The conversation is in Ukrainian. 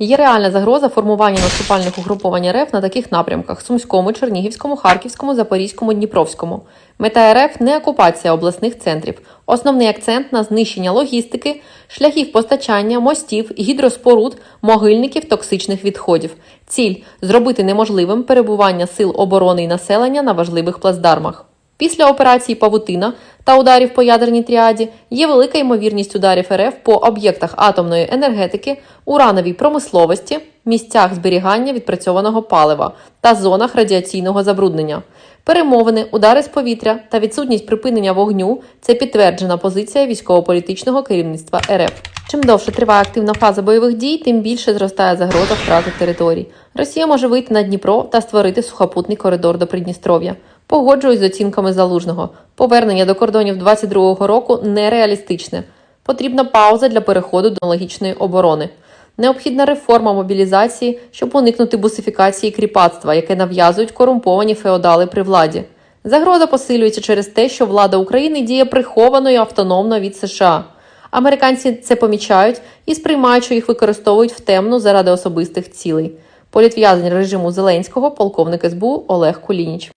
Є реальна загроза формування наступальних угруповань РФ на таких напрямках: Сумському, Чернігівському, Харківському, Запорізькому, Дніпровському. Мета РФ не окупація обласних центрів. Основний акцент на знищення логістики, шляхів постачання, мостів, гідроспоруд, могильників, токсичних відходів. Ціль зробити неможливим перебування сил оборони і населення на важливих плацдармах. Після операції Павутина та ударів по ядерній тріаді є велика ймовірність ударів РФ по об'єктах атомної енергетики, урановій промисловості, місцях зберігання відпрацьованого палива та зонах радіаційного забруднення. Перемовини, удари з повітря та відсутність припинення вогню це підтверджена позиція військово-політичного керівництва РФ. Чим довше триває активна фаза бойових дій, тим більше зростає загроза втрати територій. Росія може вийти на Дніпро та створити сухопутний коридор до Придністров'я. Погоджуюсь з оцінками залужного. Повернення до кордонів 22-го року нереалістичне. Потрібна пауза для переходу до логічної оборони. Необхідна реформа мобілізації, щоб уникнути бусифікації кріпацтва, яке нав'язують корумповані феодали при владі. Загроза посилюється через те, що влада України діє приховано і автономно від США. Американці це помічають і сприймають, що їх використовують в темну заради особистих цілей. Політв'язень режиму Зеленського, полковник СБУ Олег Кулініч.